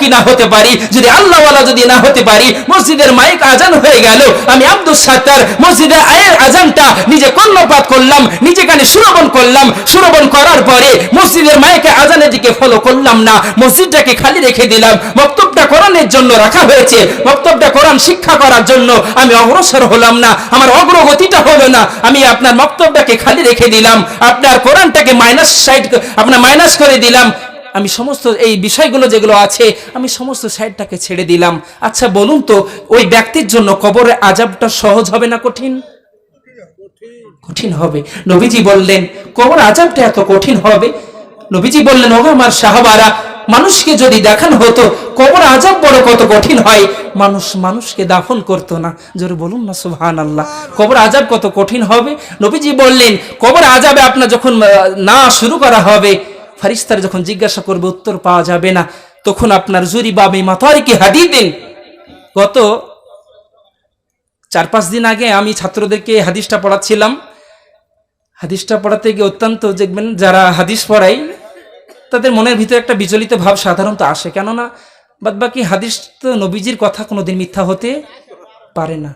মুত্তাকি না হতে পারি? যদি আল্লাহওয়ালা যদি না হতে পারি, মসজিদের মাইক আজান হয়ে গেল, আমি আব্দুল সাত্তার মসজিদের আয়ের আজানটা নিজে কর্ণপাত করলাম, নিজে কানে সুরবন করলাম, সুরবন করার পরে মসজিদের মাইকে আজানের দিকে ফলো করলাম না, মসজিদটাকে খালি রেখে দিলাম বক্তব্যটা কোরআনের জন্য রাখা হয়েছে বক্তব্যটা কোরআন শিক্ষা করার জন্য আমি অগ্রসর হলাম না, আমার অগ্রগতিটা হলো না, আমি আপনার বক্তব্যটাকে খালি রেখে দিলাম, আপনার কোরআনটাকে মাইনাস সাইড আপনার মাইনাস করে দিলাম আমি সমস্ত এই বিষয়গুলো যেগুলো আছে, আমি সমস্ত সাইডটাকে ছেড়ে দিলাম। আচ্ছা বলুন তো, ওই ব্যক্তির জন্য কবরের আজাবটা সহজ হবে না কঠিন? কঠিন হবে। নবীজি বললেন কবর আজাবটা এত কঠিন হবে? নবীজি বললেন, ওগো আমার সাহাবারা, মানুষকে যদি দেখানো হতো কবর আজাব বড় কত কঠিন হয়। মানুষ মানুষকে দাফন করতো না। জোরে বলুন না সুহান আল্লাহ কবর আজাব কত কঠিন হবে? নবীজি বললেন কবর আজাবে আপনার যখন না শুরু করা হবে ফারিস্তার যখন জিজ্ঞাসা করবে, উত্তর পাওয়া যাবে না, তখন আপনার জুরি বাবে বাবি মাতারিকে হাদিয়ে দিন গত চার পাঁচ দিন আগে আমি ছাত্রদেরকে হাদিসটা পড়াচ্ছিলাম। হাদিসটা পড়াতে গিয়ে অত্যন্ত দেখবেন যারা হাদিস পড়াই তাদের মনের ভিতরে একটা বিচলিত ভাব সাধারণত আসে। কেননা বাদ বাকি হাদিস তো নবীজির কথা কোনোদিন মিথ্যা হতে পারে না।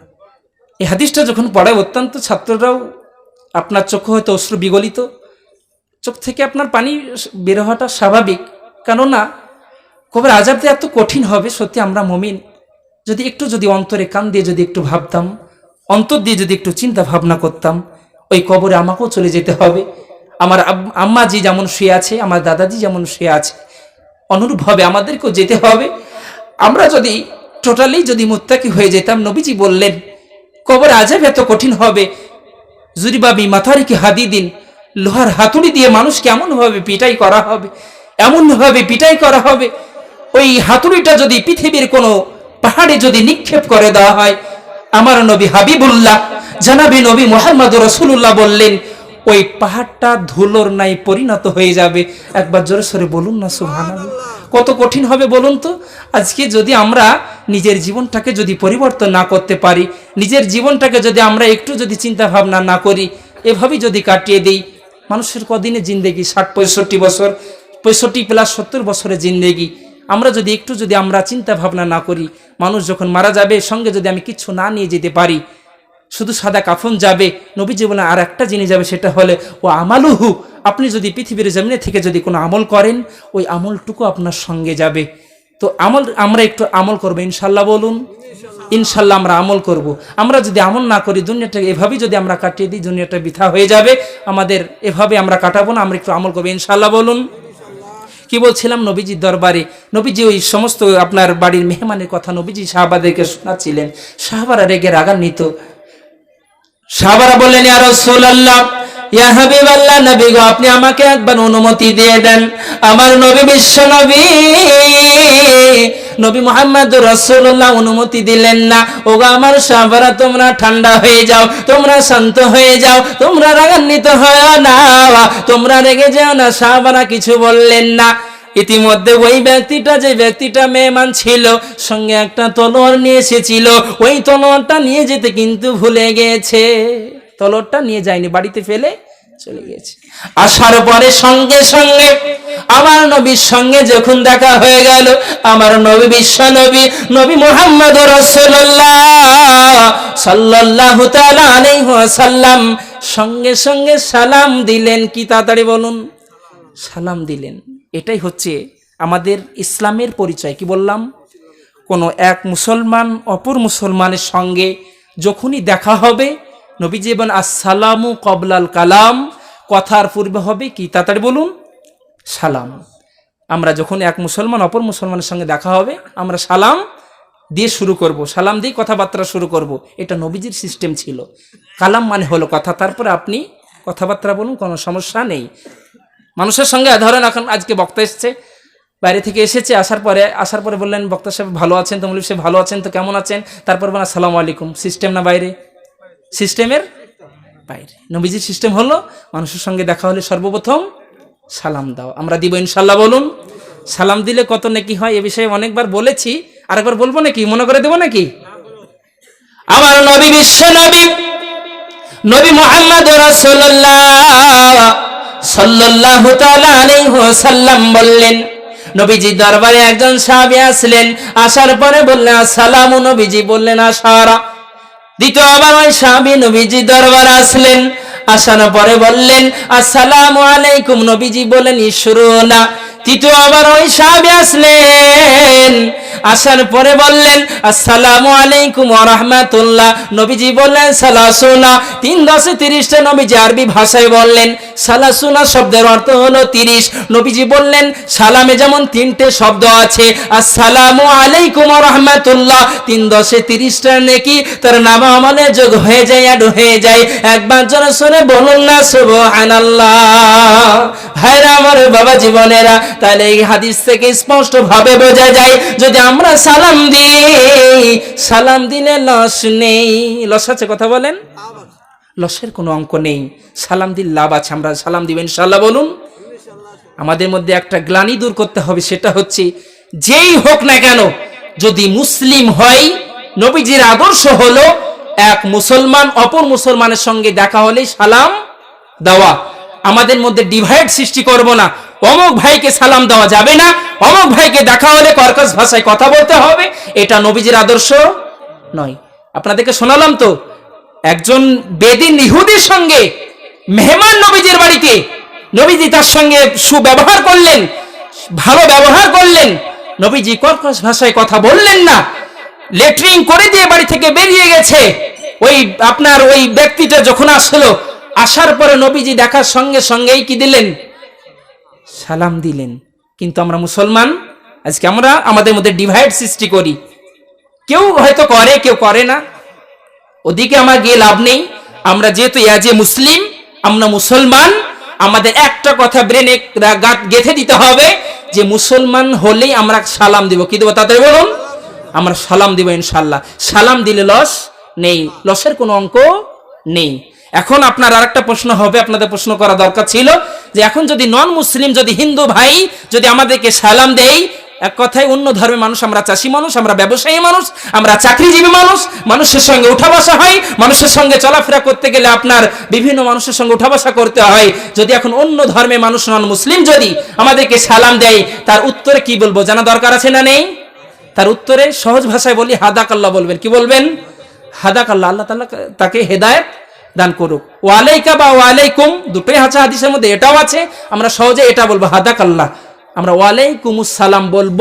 এই হাদিসটা যখন পড়ায়, অত্যন্ত ছাত্ররাও আপনার চোখ হয়তো অশ্রু বিগলিত চোখ থেকে আপনার পানি বের হওয়াটা স্বাভাবিক। কেননা কবে আজাবটা এত কঠিন হবে, সত্যি আমরা মমিন। যদি একটু যদি অন্তরে কান দিয়ে যদি একটু ভাবতাম, অন্তর দিয়ে যদি একটু চিন্তা ভাবনা করতাম, ওই কবরে আমাকেও চলে যেতে হবে। আমার আব- আম্মাজি যেমন শুয়ে আছে, আমার দাদাজি যেমন শুয়ে আছে অনুরূপভাবে আমাদেরকেও যেতে হবে। আমরা যদি টোটালি যদি মুত্তাকি হয়ে যেতাম, নবীজি বললেন, কবর আজাব এত কঠিন হবে, জুরিবাবি মাথারিকে হাদি দিন লোহার হাতুড়ি দিয়ে মানুষকে এমনভাবে পিটাই করা হবে, এমনভাবে পিটাই করা হবে। ওই হাতুড়িটা যদি পৃথিবীর কোনো পাহাড়ে যদি নিক্ষেপ করে দেওয়া হয়, আমার নবী হাবিবুল্লাহ, জানাবি নবী মোহাম্মদ রসুল্লাহ বললেন, ওই পাহাড়টা ধুলোর নাই পরিণত হয়ে যাবে। একবার জোরে সরে বলুন না সুহান কত কঠিন হবে বলুন তো? আজকে যদি আমরা নিজের জীবনটাকে যদি পরিবর্তন না করতে পারি, নিজের জীবনটাকে যদি আমরা একটু যদি চিন্তা ভাবনা না করি, এভাবেই যদি কাটিয়ে দিই মানুষের কদিনে জিন্দেগি? ষাট, পঁয়ষট্টি বছর। পঁয়ষট্টি প্লাস সত্তর বছরের জিন্দেগি। আমরা যদি একটু যদি আমরা চিন্তা ভাবনা না করি, মানুষ যখন মারা যাবে, সঙ্গে যদি আমি কিছু না নিয়ে যেতে পারি, শুধু সাদা কাফন যাবে নবী জীবনে আর একটা জিনিস যাবে, সেটা হলে, ও আমালুহু, আপনি যদি পৃথিবীর জমিনে থেকে যদি কোনো আমল করেন, ওই আমলটুকু আপনার সঙ্গে যাবে। তো আমল, আমরা একটু আমল করব, ইনশাল্লাহ বলুন। ইনশাল্লাহ আমরা আমল করব। আমরা যদি আমল না করি, দুনিয়াটা এভাবেই যদি আমরা কাটিয়ে দিই, দুনিয়াটা বৃথা হয়ে যাবে। আমাদের এভাবে আমরা কাটাবো না, আমরা একটু আমল করব, ইনশাল্লাহ বলুন। কি বলছিলাম নবীজির দরবারে? নবীজি ওই সমস্ত আপনার বাড়ির মেহমানের কথা নবীজি সাহাবাদেরকে শোনাচ্ছিলেন। সাহাবারা রেগে রাগান্বিত। সাহাবারা বললেন, ইয়া রাসূলুল্লাহ! ইয়া গো, আপনি আমাকে একবার অনুমতি দিয়ে দেন। আমার নবী বিশ্ব নবী নবী মোহাম্মদ রাসূলুল্লাহ অনুমতি দিলেন না। ওগো আমার সাহাবারা, তোমরা ঠান্ডা হয়ে যাও, তোমরা শান্ত হয়ে যাও, তোমরা রাগান্বিত হয় না, তোমরা রেগে যাও না। সাহাবারা কিছু বললেন না। ইতিমধ্যে ওই ব্যক্তিটা, যে ব্যক্তিটা মেহমান ছিল, সঙ্গে একটা তলোয়ার নিয়ে এসেছিল। ওই তলোয়ারটা নিয়ে যেতে কিন্তু ভুলে গেছে। তলোয়ারটা নিয়ে যায়নি, বাড়িতে ফেলে চলে গেছে আসার পরে সঙ্গে সঙ্গে আমার নবীর সঙ্গে যখন দেখা হয়ে গেল, আমার নবী বিশ্ব নবী নবী মোহাম্মদ রসুল্লাহ ওয়াসাল্লাম সঙ্গে সঙ্গে সালাম দিলেন। কি তাড়াতাড়ি বলুন? সালাম দিলেন। এটাই হচ্ছে আমাদের ইসলামের পরিচয়, কি বললাম? কোনো এক মুসলমান অপর মুসলমানের সঙ্গে যখনই দেখা হবে নবী জীবন আসসালামু কবলাল কালাম। কথার পূর্বে হবে কি? তাড়াতাড়ি বলুন, সালাম। আমরা যখন এক মুসলমান, অপর মুসলমানের সঙ্গে দেখা হবে, আমরা সালাম দিয়ে শুরু করব। সালাম দিয়ে কথাবার্তা শুরু করব। এটা নবীজির সিস্টেম ছিল। কালাম মানে হলো কথা। তারপরে আপনি কথাবার্তা বলুন, কোনো সমস্যা নেই। মানুষের সঙ্গে, ধরেন এখন আজকে বক্তা এসছে, বাইরে থেকে এসেছে, আসার পরে আসার পরে বললেন, বক্তা সাহেব ভালো আছেন? তো মৌলিক সাহেব ভালো আছেন? তো কেমন আছেন? তারপর বলেন, আসসালামু আলাইকুম। সিস্টেম না বাইরে? সিস্টেমের বাইরে। নবীজির সিস্টেম হলো, মানুষের সঙ্গে দেখা হলে সর্বপ্রথম সালাম দাও। আমরা দিব ইনশাল্লাহ বলুন, সালাম দিলে কত নাকি হয় এ বিষয়ে অনেকবার বলেছি, আরেকবার বলব নাকি? মনে করে দেবো নাকি? আমার নবী বিশ্ব নবী নবী মোহাম্মদ বললেন, নবীজি দরবারে একজন সাহাবী আসলেন, আসার পরে বললেন, আসসালামু নবীজি বললেন আসারা দ্বিতীয়বার ওই স্বামী নবীজি দরবার আসলেন। আসানো পরে বললেন আসসালামু আলাইকুম নবীজি বললেন ইসরুনা তৃতীয়বার ওই সাহাবী আসলেন। আসার পরে বললেন, আসসালামু আলাইকুম রাহমাতুল্লাহ। নবীজি বললেন, সালাসুনা। তিন দশে তিরিশটা নবীজি আরবি ভাষায় বললেন, সালাসুনা শব্দের অর্থ হলো তিরিশ। নবীজি বললেন, সালামে যেমন তিনটে শব্দ আছে, আসসালামু আলাইকুম রাহমাতুল্লাহ। তিন দশে তিরিশটা নাকি তার নাম আমলে যোগ হয়ে যায় অ্যাড হয়ে যায়। একবার জোরে শুনে বলুন না, সুবহানাল্লাহ। ভাইরা আমার বাবা জীবনেরা, তাহলে এই হাদিস থেকে স্পষ্ট ভাবে বোঝা যায়, যদি আমরা সালাম দিই, সালাম দিলে লস নেই। লস আছে কথা বলেন? লসের কোনো অঙ্ক নেই। সালাম দিল লাভ আছে, আমরা সালাম দিব ইনশাল্লাহ বলুন। আমাদের মধ্যে একটা গ্লানি দূর করতে হবে, সেটা হচ্ছে যেই হোক না কেন, যদি মুসলিম হয়, নবীজির আদর্শ হলো, এক মুসলমান অপর মুসলমানের সঙ্গে দেখা হলেই সালাম দেওয়া। আমাদের মধ্যে ডিভাইড সৃষ্টি করব না। অমুক ভাইকে সালাম দেওয়া যাবে না। অমুক ভাইকে দেখা হলে কর্কশ ভাষায় কথা বলতে হবে। এটা নবীজির আদর্শ নয়। আপনাদেরকে শোনালাম তো, একজন বেদিন ইহুদির সঙ্গে মেহমান নবীজির বাড়িতে, নবীজি তার সঙ্গে সুব্যবহার করলেন, ভালো ব্যবহার করলেন। নবীজি কর্কশ ভাষায় কথা বললেন না। লেট্রিন করে দিয়ে বাড়ি থেকে বেরিয়ে গেছে। ওই আপনার ওই ব্যক্তিটা যখন আসলো আসার পরে নবীজি দেখার সঙ্গে সঙ্গেই কি দিলেন? সালাম দিলেন। কিন্তু আমরা মুসলমান, আজকে আমরা আমাদের মধ্যে ডিভাইড সৃষ্টি করি। কেউ হয়তো করে, কেউ করে না। ওদিকে আমার গিয়ে লাভ নেই। আমরা যেহেতু এজ এ মুসলিম, আমরা মুসলমান, আমাদের একটা কথা ব্রেনে গেথে দিতে হবে যে মুসলমান হলেই আমরা সালাম দিব। কি দেবো তাদের বলুন? আমরা সালাম দিব ইনশাল্লাহ সালাম দিলে লস নেই। লসের কোনো অঙ্ক নেই। এখন আপনার আরেকটা প্রশ্ন হবে, আপনাদের প্রশ্ন করা দরকার ছিল যে এখন যদি নন মুসলিম যদি হিন্দু ভাই যদি আমাদেরকে সালাম দেয়, এক কথায় অন্য ধর্মের মানুষ, আমরা চাষি মানুষ, আমরা ব্যবসায়ী মানুষ, আমরা চাকরিজীবী মানুষ, মানুষের সঙ্গে উঠা বসা হয়, মানুষের সঙ্গে চলাফেরা করতে গেলে আপনার বিভিন্ন মানুষের সঙ্গে উঠা বসা করতে হয়। যদি এখন অন্য ধর্মের মানুষ নন মুসলিম যদি আমাদেরকে সালাম দেয়, তার উত্তরে কি বলব, জানা দরকার আছে না নেই? তার উত্তরে সহজ ভাষায় বলি হাদাক আল্লাহ বলবেন। কি বলবেন? হাদাক আল্লাহ তাআলা তাকে হেদায়েত দান করুক। ওয়ালাইকা বা ওয়ালাইকুম দুটোই হাসা হাদিসের মধ্যে এটাও আছে, আমরা সহজে এটা বলব হাদাক আল্লাহ আমরা সালাম বলব,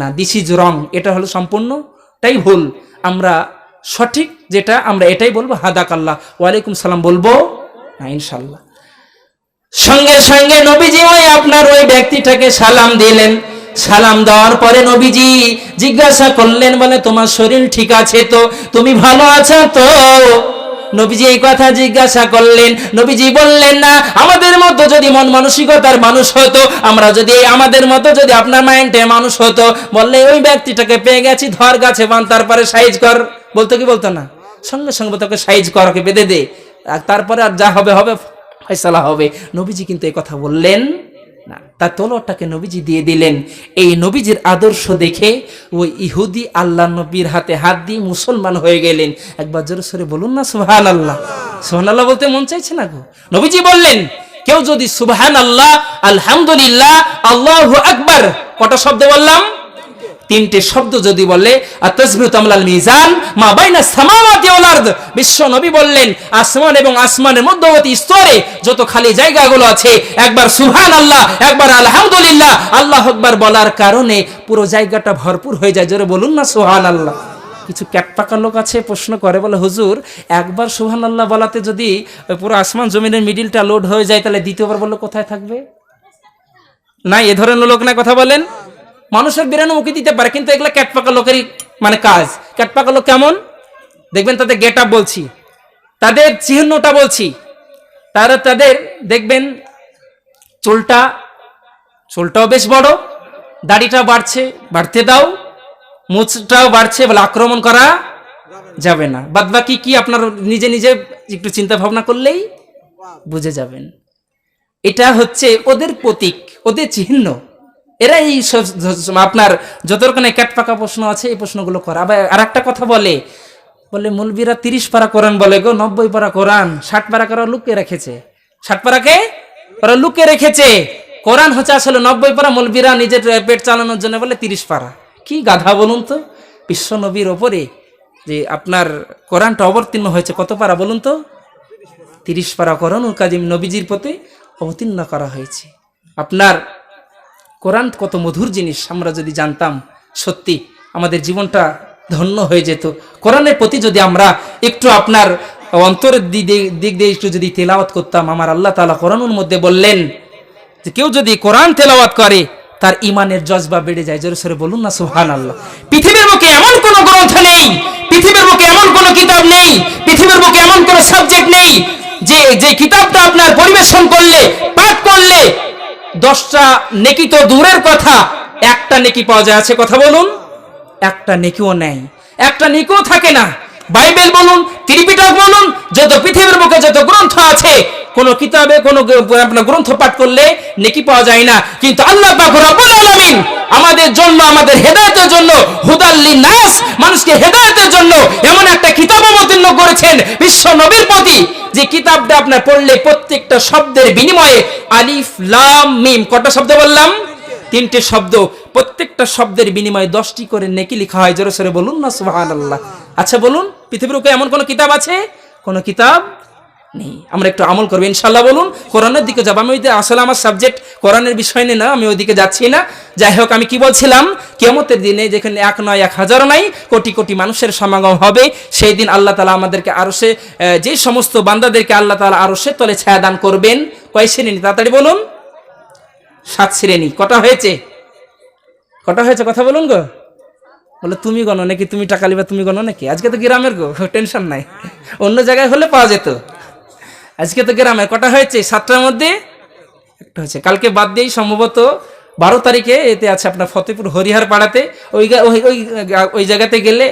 না দিস ইজ রং এটা হলো সম্পূর্ণটাই ভুল। আমরা সঠিক যেটা, আমরা এটাই বলব হাদাক আল্লাহ ওয়ালাইকুম সালাম বলব, না ইনশাল্লাহ সঙ্গে সঙ্গে নবীজি ওই আপনার ওই ব্যক্তিটাকে সালাম দিলেন। সালাম দেওয়ার পরে নবীজি জিজ্ঞাসা করলেন, বলে, তোমার শরীর ঠিক আছে তো? তুমি ভালো আছো তো? নবীজি এই কথা জিজ্ঞাসা করলেন, নবীজি বললেন, না, আমাদের মতো যদি মন মানসিকতার মানুষ হতো, আমরা যদি আমাদের মতো যদি আপনার মাইন্ডে মানুষ হতো, বললে ওই ব্যক্তিটাকে পেয়ে গেছি, ধর গাছে বান তারপরে সাইজ কর। বলতো কি বলতো না? সঙ্গে সঙ্গে তোকে সাইজ কর, ওকে, বেঁধে দে। তারপরে আর যা হবে হবে, ফয়সালা হবে। নবীজি কিন্তু এই কথা বললেন। তার তলোয়ারটাকে নবীজি দিয়ে দিলেন। এই নবীজির আদর্শ দেখে ওই ইহুদি আল্লাহ নবীর হাতে হাত দিয়ে মুসলমান হয়ে গেলেন। একবার জোরে সরে বলুন না সুহান আল্লাহ সোহান আল্লাহ বলতে মন চাইছে না গো? নবীজি বললেন, কেউ যদি সুবাহান আল্লাহ আলহামদুলিল্লাহ, আল্লাহ আকবার, কটা শব্দ বললাম? তিনটে শব্দ যদি বলে আর তসবিহু তামলাল মিজান, মা বাইনা সামাওয়াতি ওয়াল আরদ। বিশ্ব নবী বললেন, আসমান এবং আসমানের মধ্যবর্তী স্তরে যত খালি জায়গাগুলো আছে, একবার সুবহানাল্লাহ, একবার আলহামদুলিল্লাহ, আল্লাহ আকবার বলার কারণে পুরো জায়গাটা ভরপুর হয়ে যায়। জোরে বলুন না, সুবহানাল্লাহ। কিছু ক্যাটপাকা লোক আছে, প্রশ্ন করে, বলে, হুজুর, একবার সুবহান আল্লাহ বলাতে যদি পুরো আসমান জমিনের মিডিলটা লোড হয়ে যায়, তাহলে দ্বিতীয়বার বললে কোথায় থাকবে? না, এ ধরনের লোক না কথা বলেন। মানুষের বেরানো উকি দিতে পারে, কিন্তু এগুলো ক্যাটপাকা লোকেরই মানে কাজ। ক্যাটপাকা লোক কেমন? দেখবেন তাদের গেট বলছি। তাদের চিহ্নটা বলছি। তারা তাদের দেখবেন চুলটা, চুলটাও বেশ বড় দাড়িটা বাড়ছে, বাড়তে দাও মুছটাও বাড়ছে বলে আক্রমণ করা যাবে না। বাদ বাকি কি আপনার নিজে নিজে একটু চিন্তা ভাবনা করলেই বুঝে যাবেন। এটা হচ্ছে ওদের প্রতীক, ওদের চিহ্ন এরা এই আপনার যত রকমের ক্যাট পাকা প্রশ্ন আছে, এই প্রশ্নগুলো করে। আবার আর একটা কথা বলে। বলে মুলবিরা তিরিশ পারা কোরআন বলে গো, নব্বই পারা কোরআন, ষাট পারা করে লুকিয়ে রেখেছে? ষাট পারাকে ওরা লুকিয়ে রেখেছে। কোরআন হচ্ছে আসলে নব্বই পারা মলবিরা নিজের পেট চালানোর জন্য বলে তিরিশ পারা। কি গাধা বলুন তো? বিশ্ব নবীর ওপরে যে আপনার কোরআনটা অবতীর্ণ হয়েছে, কত পারা বলুন তো? তিরিশ পারা কোরআনুল কাজিম নবীজির প্রতি অবতীর্ণ করা হয়েছে। আপনার কোরআন কত মধুর জিনিস, আমরা যদি জানতাম সত্যি আমাদের জীবনটা ধন্য হয়ে যেত। কোরআনের প্রতি যদি আমরা একটু আপনার অন্তরের দিক দিয়ে একটু যদি তেলাওয়াত করতাম, আমার আল্লাহ তালা কোরআনের মধ্যে বললেন যে কেউ যদি কোরআন তেলাওয়াত করে, তার ইমানের জজবা বেড়ে যায়। জোরে সরে বলুন না সুহান আল্লাহ পৃথিবীর বুকে এমন কোন গ্রন্থ নেই, পৃথিবীর বুকে এমন কোন কিতাব নেই, পৃথিবীর বুকে এমন কোন সাবজেক্ট নেই যে যে কিতাবটা আপনার পরিবেশন করলে, পাঠ করলে দশটা নেকি তো দূরের কথা। একটা নেকি পাওয়া যায়, আছে কথা বলুন? একটা নেকিও নেই। একটা নেকিও থাকে না। বাইবেল বলুন, ত্রিপিটক বলুন, যত পৃথিবীর বুকে যত গ্রন্থ আছে, কোন কিতাবে, কোন আপনার গ্রন্থ পাঠ করলে নেকি পাওয়া যায় না। কিন্তু আল্লাহ রব্বুল আমাদের জন্য, আমাদের হেদায়েতের জন্য হুদাল্লি নাস মানুষকে হেদায়েতের জন্য এমন একটা কিতাব অবতীর্ণ করেছেন, বিশ্ব নবীর প্রতি। যে কিতাবটা আপনার পড়লে প্রত্যেকটা শব্দের বিনিময়ে আলিফ, লাম, মিম, কটা শব্দ বললাম? তিনটে শব্দ। প্রত্যেকটা শব্দের বিনিময়ে দশটি করে নেকি লেখা হয়। জোরে সরে বলুন না সুহান আল্লাহ আচ্ছা বলুন, পৃথিবীর ওকে এমন কোনো কিতাব আছে? কোন কিতাব? নেই। আমরা একটু আমল করব ইনশাল্লাহ বলুন। কোরআনের দিকে যাব। আমি ওই আসলে আমার সাবজেক্ট কোরআনের বিষয় নিয়ে না, আমি ওইদিকে যাচ্ছি না। যাই হোক, আমি কি বলছিলাম? কেমতের দিনে যেখানে এক নয়, এক হাজারও নাই, কোটি কোটি মানুষের সমাগম হবে, সেই দিন আল্লাহ তালা আমাদেরকে আরও সে যে সমস্ত বান্দাদেরকে আল্লাহ তালা আরও সে তলে ছায়া দান করবেন। কয় শ্রেণি? তাড়াতাড়ি বলুন। সাত শ্রেণি। কটা হয়েছে? কটা হয়েছে? কথা বলুন গো। বলে, তুমি গণো নাকি? তুমি টাকা লিবা তুমি গণো নাকি? আজকে তো গ্রামের গো, টেনশন নাই। অন্য জায়গায় হলে পাওয়া যেত। আজকে তো গ্রামের কটা হয়েছে? সাতটার মধ্যে একটা হয়েছে। কালকে বাদ দিয়েই সম্ভবত বারো তারিখে এতে আছে আপনার ফতেপুর হরিহার পাড়াতে। ওই ওই ওই জায়গাতে গেলে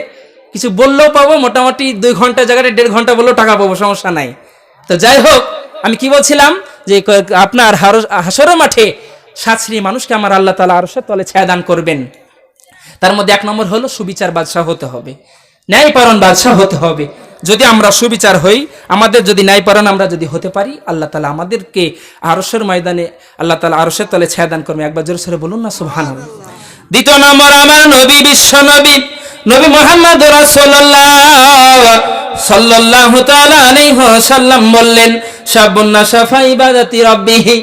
কিছু বললেও পাবো, মোটামুটি দুই ঘণ্টা, জায়গাটা দেড় ঘণ্টা বললেও টাকা পাবো, সমস্যা নাই। তো যাই হোক, আমি কি বলছিলাম যে আপনার হাসরের মাঠে সাত শ্রী মানুষকে আমার আল্লাহ তালা আরসের তলে ছায়া দান করবেন। তার মধ্যে এক নম্বর হলো সুবিচার বাদশাহ হতে হবে। ন্যায়পালন বাদশাহ হতে হবে। যদি আমরা সুবিচার হই, আমাদের যদি ন্যায়পালন আমরা যদি হতে পারি, আল্লাহ তালা আমাদেরকে আরসের ময়দানে, আল্লাহ তালা আরসের তলে ছায়া দান করবে একবার জোরে সরে বলুন না সুহান দ্বিতীয় নম্বর, আমার নবী, বিশ্ব নবী নবী মোহাম্মদ আলাইহি ওয়াসাল্লাম বললেন শাবুন্না সাফাই ইবাদাতি রাব্বিহি।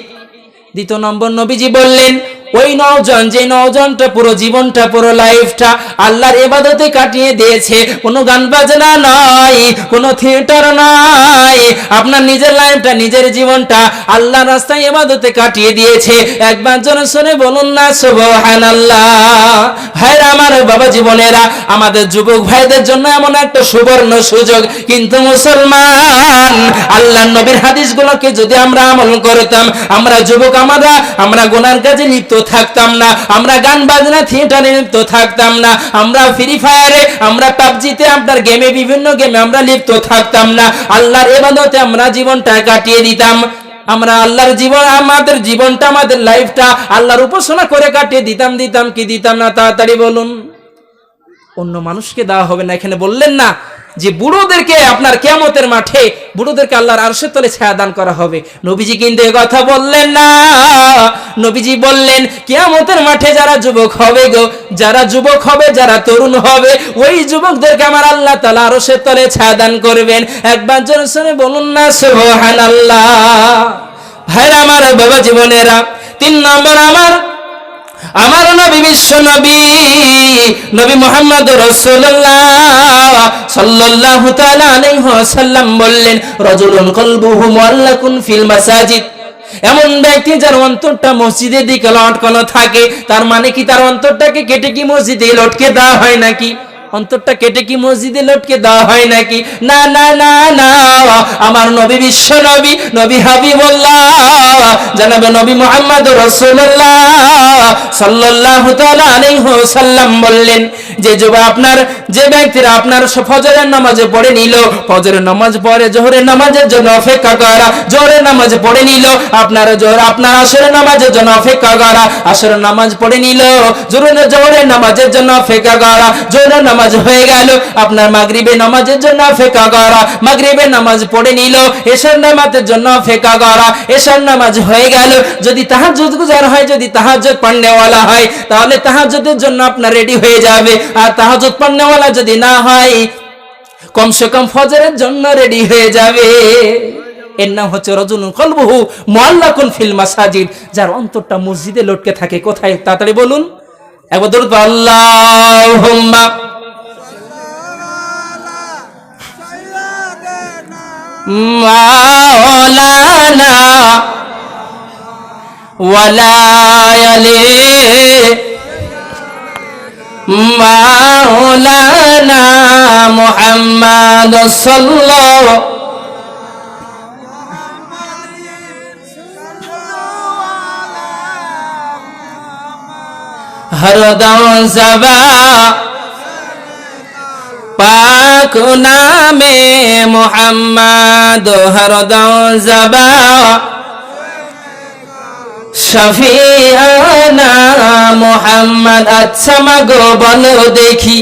দ্বিতীয় নম্বর, নবীজি বললেন ওই নওজন যে নওজনটা পুরো জীবনটা, পুরো লাইফটা আল্লাহর এবাদতে কাটিয়ে দিয়েছে। কোনো গান বাজনা নাই, কোনো থিয়েটার নাই। আপনার নিজের লাইফটা নিজের জীবনটা আল্লাহর রাস্তায় এবাদতে কাটিয়ে দিয়েছে। একবার জন শুনে বলুন না, সুবহানাল্লাহ। ভাইরা আমার বাবা জীবনেরা, আমাদের যুবক ভাইদের জন্য এমন একটা সুবর্ণ সুযোগ। কিন্তু মুসলমান আল্লাহ নবীর হাদিসগুলোকে যদি আমরা আমল করতাম, আমরা যুবক আমরা আমরা গোনার কাজে লিপ্ত থাকতাম না, আমরা গান বাজনা থিয়েটারে লিপ্ত থাকতাম না, আমরা ফ্রি ফায়ারে আমরা পাবজিতে, আপনার গেমে বিভিন্ন গেমে আমরা লিপ্ত থাকতাম না। আল্লাহর এবাদতে আমরা জীবনটা কাটিয়ে দিতাম। আমরা আল্লাহর জীবন, আমাদের জীবনটা, আমাদের লাইফটা আল্লাহর উপাসনা করে কাটিয়ে দিতাম দিতাম, কি দিতাম না, তাড়াতাড়ি বলুন। অন্য মানুষকে দেওয়া হবে না, এখানে বললেন না যে বুড়োদেরকে আপনার কেয়ামতের মাঠে বুড়োদেরকে আল্লাহর আরশের তলে ছায়া দান করা হবে। নবীজি কিন্তু এ কথা বললেন না। নবীজি বললেন, কেয়ামতের মাঠে যারা যুবক হবে গো, যারা যুবক হবে, যারা তরুণ হবে, ওই যুবকদেরকে আমার আল্লাহ তালা আরশের তলে ছায়া দান করবেন। একবার জোরে শুনে বলুন না সোহান আল্লাহ ভাইরা আমার বাবা জীবনেরা, তিন নম্বর আমার আমার নবী বিশ্ব নবী নবী মোহাম্মদ রাসূলুল্লাহ সাল্লাল্লাহু তাআলা বললেন, রাজুলুন কলবুহু মুআল্লাকুন ফিল মাসাজিদ। এমন ব্যক্তি যার অন্তরটা মসজিদের দিকে লটকানো থাকে, তার মানে কি তার অন্তরটাকে কেটে কি মসজিদে লটকে দেওয়া হয় নাকি? অন্তরটা কেটে কি মসজিদে লটকে দেওয়া হয় নাকি? না না না না আমার নবী বিশ্ব নবী নবী হাবিবুল্লাহ, জানাবে নবী মোহাম্মদ রাসূলুল্লাহ সাল্লাল্লাহু তাআলা আলাইহি ওয়াসাল্লাম বললেন, যে যুবা আপনার, যে ব্যক্তিরা আপনার ফজরের নামাজে পড়ে নিল, ফজরের নামাজ পড়ে জোহরের নামাজের জন্য অপেক্ষা করা, জোহরের নামাজ পড়ে নিল, আপনার জোহর, আপনার আসরের নামাজের জন্য অপেক্ষা করা, আসরের নামাজ পড়ে নিল, জোহরের জোহরের নামাজের জন্য অপেক্ষা করা, জোহরের নামাজ নামাজ হয়ে গেল। আপনার মাগরিবে নামাজের জন্য অপেক্ষা করা। মাগরিবে নামাজ পড়ে নিল। এশার নামাজের জন্য অপেক্ষা করা। এশার নামাজ হয়ে গেল। যদি তাহাজ্জুদ গুজার হয়, যদি তাহাজ্জুদ পড়নেওয়ালা হয়, তাহলে তাহাজ্জুদের জন্য আপনার রেডি হয়ে যাবে। আর তাহাজ্জুদ পড়নেওয়ালা যদি না হয়, কমসে কম ফজরের জন্য রেডি হয়ে যাবে। এর নাম হচ্ছে রজনুল কলবহু মোয়াল্লাকুন ফিল মাসাজিদ। যার অন্তরটা মসজিদে লটকে থাকে। কোথায়? তাড়াতাড়ি বলুন। একবার দরুদ আল্লাহুম্মা। মাওলানা মুহাম্মদ সাল্লাল্লাহু হরদম জবা পাক নামে মোহাম্মদ হরদম জবা শফিয়ানা মোহাম্মদ আচ্ছা মাগো বলো দেখি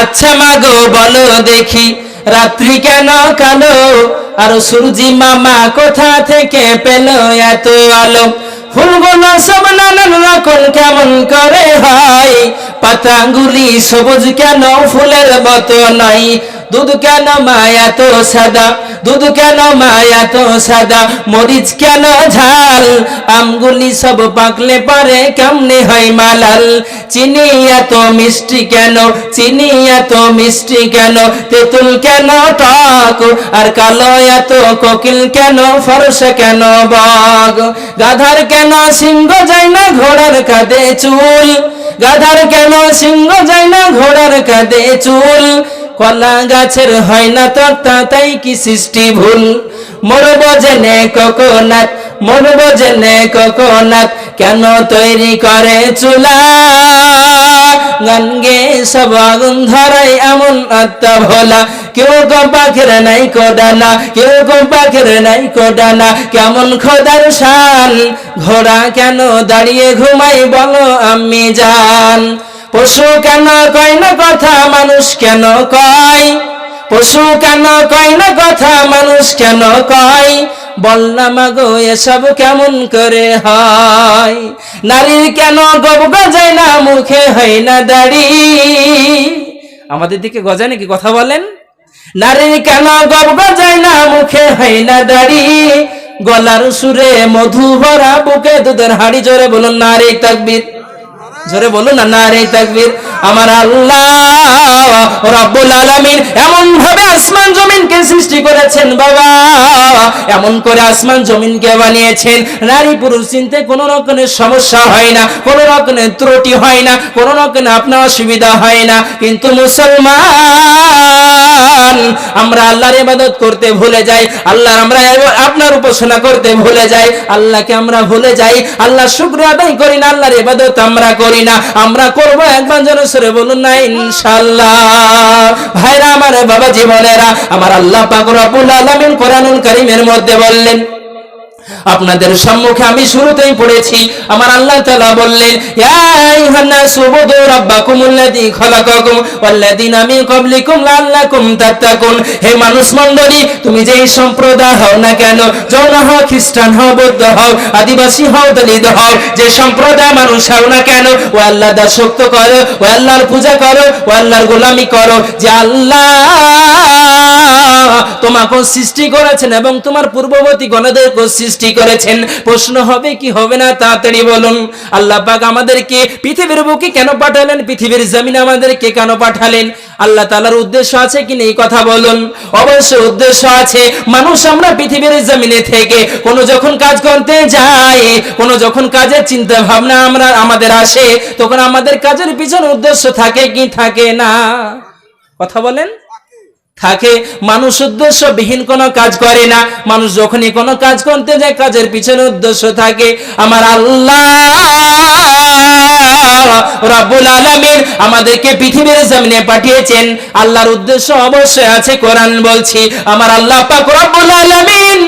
আচ্ছা মাগো বলো দেখি, রাত্রি কেন কালো? আর সূর্যি মামা কোথা থেকে পেল এত আলো? ফুলগুলো সব নানান রকম কেমন করে হয়? পাতাগুলি সবুজ কেন? ফুলের মতো নাই। দুধ কেন মায়া তো সাদা? দুধ কেন মায়া তো সাদা? মরিচ কেন ঝাল? আমগুলি সব পাকলে পারে কেমনে হয় মালাল? চিনি এত মিষ্টি কেন? চিনি এত মিষ্টি কেন? তেঁতুল কেন টক? আর কালো এত কোকিল কেন? ফরসা কেন বগ? গাধার কেন সিংহ যায় না ঘোড়ার কাঁধে চুল? গাধার কেন সিংহ যায় না ঘোড়ার কাঁধে চুল? কলা গাছের হয় না তক্তা তাই কি সৃষ্টি ভুল? মরব জেনে কোকোনাথ মরব জেনে কোকোনাথ, কেন তৈরি করে চুলা? গান গে সব আগুন ধরাই এমন আত্মা ভোলা। কেউ কো পাখের নাই কোডানা কেউ কো পাখের নাই কোডানা কেমন খোদার শান, ঘোড়া কেন দাঁড়িয়ে ঘুমাই বলো আমি জান? পশু কেন কয় না কথা মানুষ কেন কয়? পশু কেন কয় না কথা মানুষ কেন কয়? বল না মাগো, এসব কেমন করে হয়? নারীর কেন গব গজায় না, মুখে হয় না দাড়ি? আমাদের দিকে গজায় নাকি কথা বলেন? নারীর কেন গব গজায় না, মুখে হয় না দাড়ি? গলার সুরে মধু ভরা, বুকে দুধের হাড়ি জোরে বলুন, নারী তাকবীর। জোরে বলুন না তাকবীর। আমার আল্লাহ রাব্বুল আলামিন এমন ভাবে আসমান জমিনকে সৃষ্টি করেছেন, বাবা। এমন করে আসমান জমিনকে বানিয়েছেন। নারী পুরুষ চিনতে কোনো রকমের সমস্যা হয় না, কোনো রকমের ত্রুটি হয় না, কোনো রকমের আপনার অসুবিধা হয় না। কিন্তু মুসলমান, আমরা আল্লাহর ইবাদত করতে ভুলে যাই, আল্লাহর আমরা আপনার উপাসনা করতে ভুলে যাই, আল্লাহকে আমরা ভুলে যাই, আল্লাহ শুক্র আদায় করি না, আল্লাহর ইবাদত আমরা করি। না, আমরা করব একবার যেন সরে বলুন না ইনশাল্লাহ ভাইরা, আমার বাবা জীবনেরা, আমার আল্লাহ পাক রব্বুল আলামিন কোরআনুল কারীমের মধ্যে বললেন আপনাদের সম্মুখে আমি শুরুতেই পড়েছি। আমার আল্লাহ তাআলা বললেন হে মানুষ তুমি সম্প্রদায় হও না কেন? জৈন হও, খ্রিস্টান হও, বৌদ্ধ হও, আদিবাসী হও, দলিত হও, যে সম্প্রদায় মানুষ হও না কেন? ও আল্লাহ দাসত্ব করো, ও আল্লাহর পূজা করো, ও আল্লাহর গোলামি করো, যে আল্লাহ তোমাকে সৃষ্টি করেছেন এবং তোমার পূর্ববর্তী গণদেরকে সৃষ্টি করেছেন। প্রশ্ন হবে কি হবে না তাড়াতাড়ি বলুন। আল্লাহ পাক আমাদেরকে পৃথিবীর বুকে কেন পাঠালেন? পৃথিবীর জমিনে আমাদেরকে কেন পাঠালেন? আল্লাহ তালার উদ্দেশ্য আছে কি নেই? কথা বলুন। অবশ্যই উদ্দেশ্য আছে। মানুষ আমরা পৃথিবীর জমিনে থেকে কোন যখন কাজ করতে যাই কোন যখন কাজের চিন্তা ভাবনা আমরা, আমাদের আসে, তখন আমাদের কাজের পিছনে উদ্দেশ্য থাকে কি থাকে না? কথা বলেন। থাকে। মানুষ উদ্দেশ্যবিহীন কোনো কাজ করে না। মানুষ যখনই কোনো কাজ করতে যায়, কাজের পিছনে উদ্দেশ্য থাকে। আমার আল্লাহ রাব্বুল আলামিন আমাদেরকে পৃথিবীর জমিনে পাঠিয়েছেন। আল্লাহর উদ্দেশ্য অবশ্যই আছে, কোরআন বলছি। আমার আল্লাহ পাক রব্বুল আলামিন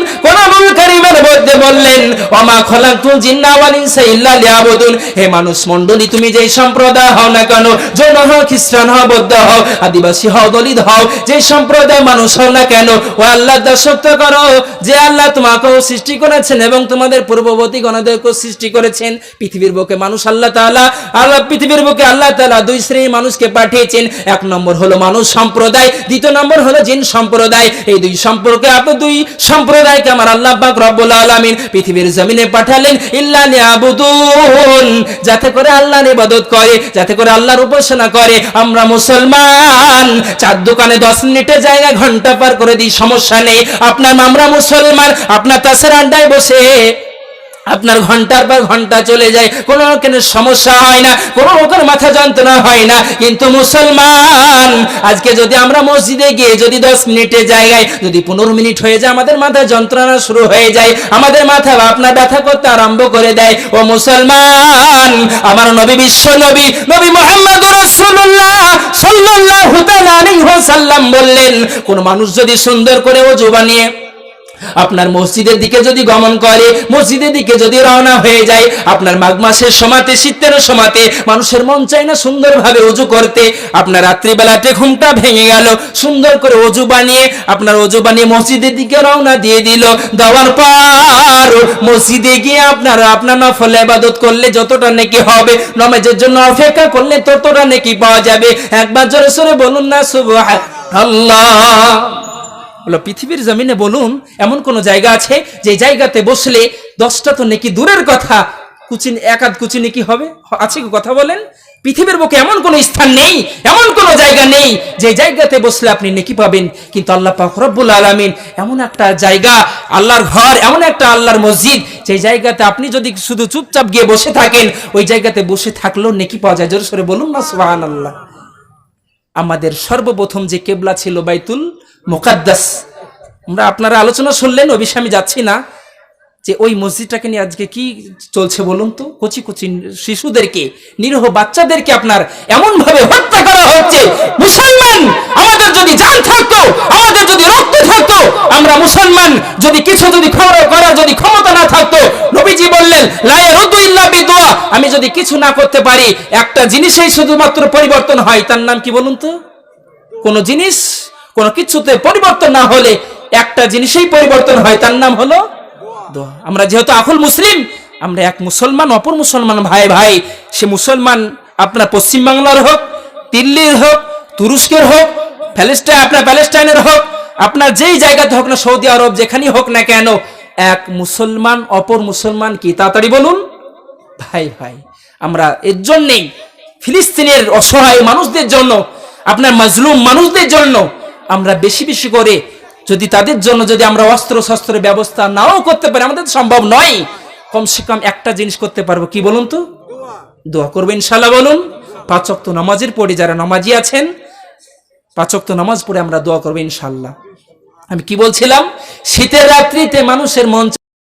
যে সম্প্রদায় মানুষ হও না কেন দাসত্ব করো, যে আল্লাহ তোমাকেও সৃষ্টি করেছেন এবং তোমাদের পূর্ববর্তী গণদেরকেও সৃষ্টি করেছেন। পৃথিবীর বুকে মানুষ আল্লাহ তাআলা আল্লাহ পৃথিবীর বুকে আল্লাহ তাআলা দুই শ্রেণির মানুষকে পাঠিয়েছেন। এক নম্বর হলো মানুষ সম্প্রদায়, দ্বিতীয় নম্বর হলো জিন সম্প্রদায়। এই দুই সম্পর্কে আপনি দুই সম্প্রদায়কে আমার আল্লাহ পাক রব্বুল আলামিন পৃথিবীর জমিনে পাঠালেন। ইল্লা লিয়াবুদুন, যাতে করে আল্লাহর ইবাদত করে, যাতে করে আল্লাহর উপাসনা করে। আমরা মুসলমান, চার দোকানে দশ মিনিটের জায়গায় ঘণ্টা পার করে দিই, সমস্যা নেই। আপনার আমরা মুসলমান, আপনার তাসের আড্ডায় বসে। আপনার ঘণ্টার পর ঘণ্টা চলে যায়। কোনো রকমের সমস্যা হয় না, কোনো রকমের মাথা যন্ত্রণা হয় না। কিন্তু মুসলমান, আজকে যদি আমরা মসজিদে গিয়ে যদি দশ মিনিটের জায়গায় যদি পনেরো মিনিট হয়ে যায়, আমাদের মাথা যন্ত্রণা শুরু হয়ে যায়, আমাদের মাথা আপনার ব্যথা করতে আরম্ভ করে দেয়। ও মুসলমান, আমার নবী বিশ্ব নবী নবী মোহাম্মদ বললেন, কোন মানুষ যদি সুন্দর করে ওযু বানিয়ে আপনার মসজিদের দিকে যদি গমন করে, মসজিদের দিকে যদি রওনা হয়ে যায়, আপনার মাঘ মাসের সমাতে, শীতের সমাতে, মানুষের মন চায় না সুন্দরভাবে অজু করতে। আপনার রাত্রিবেলাতে ঘুমটা ভেঙে গেল, সুন্দর করে অজু বানিয়ে, আপনার অজু বানিয়ে মসজিদের দিকে রওনা দিয়ে দিল। দেওয়ার পর মসজিদে গিয়ে আপনার আপনার নফল ইবাদত করলে যতটা নেকি হবে, নমাজের জন্য অপেক্ষা করলে ততটা নেকি পাওয়া যাবে। একবার জোরে সরে বলুন না, সুবহানাল্লাহ। বলো পৃথিবীর জমিনে বলুন, এমন কোন জায়গা আছে যে জায়গাতে বসলে দশটা তো নেকি দূরের কথা। কুচিন একাধ কুচি নেকি হবে? আছে কি কথা বলেন? পৃথিবীর বুকে এমন কোন স্থান নেই, এমন কোন জায়গা নেই যে জায়গাতে বসলে আপনি নেকি পাবেন। কিন্তু আল্লাহ পাক রব্বুল আলামিন এমন একটা জায়গা, আল্লাহর ঘর, এমন একটা আল্লাহর মসজিদ, যে জায়গাতে আপনি যদি শুধু চুপচাপ গিয়ে বসে থাকেন, ওই জায়গাতে বসে থাকলেও নেকি পাওয়া যায়। জোরে সরে বলুন না, সুবহানাল্লাহ। আমাদের সর্বপ্রথম যে কেবলা ছিল বাইতুল মোকাদ্দাস। আমরা আপনারা আলোচনা শুনলেন অভিশামী যাচ্ছি না। যে ওই মসজিদটাকে নিয়ে আজকে কি চলছে বলুন তো? কচি কচি শিশুদেরকে, নিরহ বাচ্চাদেরকে আপনার এমন ভাবে হত্যা করা হচ্ছে। মুসলমান, আমাদের যদি জান থাকতো, আমাদের যদি রক্ত থাকতো, আমরা মুসলমান যদি কিছু যদি খবর করার যদি ক্ষমতা না থাকতো, নবীজি বললেন লায়ে আমি যদি কিছু না করতে পারি, একটা জিনিসেই শুধুমাত্র পরিবর্তন হয়। তার নাম কি বলুন তো? কোন জিনিস, কোন কিছুতে পরিবর্তন না হলে একটা জিনিসেই পরিবর্তন হয়। তার নাম হলো আমরা যেহেতু আকুল মুসলিম, আমরা এক মুসলমান, অপর মুসলমান ভাই ভাই, সে মুসলমান আপনার পশ্চিম বাংলার হোক, দিল্লির হোক, তুরস্কের হোক প্যালেস্টাইন আপনার প্যালেস্টাইনের হোক, আপনার যেই জায়গাতে হোক না, সৌদি আরব যেখানেই হোক না কেন, এক মুসলমান, অপর মুসলমান কি তাড়াতাড়ি বলুন? ভাই ভাই, আমরা এর জন্যেই ফিলিস্তিনের অসহায় মানুষদের জন্য, আপনার মাজলুম মানুষদের জন্য আমরা বেশি বেশি করে যদি তাদের জন্য যদি আমরা অস্ত্র শস্ত্রের ব্যবস্থা নাও করতে পারি, আমাদের সম্ভব নয়। কমসে কম একটা জিনিস করতে পারব। কি বলুন তো? দোয়া করব ইনশাল্লাহ বলুন। পাচক তো নামাজের পড়ে যারা নামাজি আছেন পাচক তো নামাজ পড়ে আমরা দোয়া করব ইনশাল্লাহ আমি কি বলছিলাম? শীতের রাত্রিতে মানুষের মন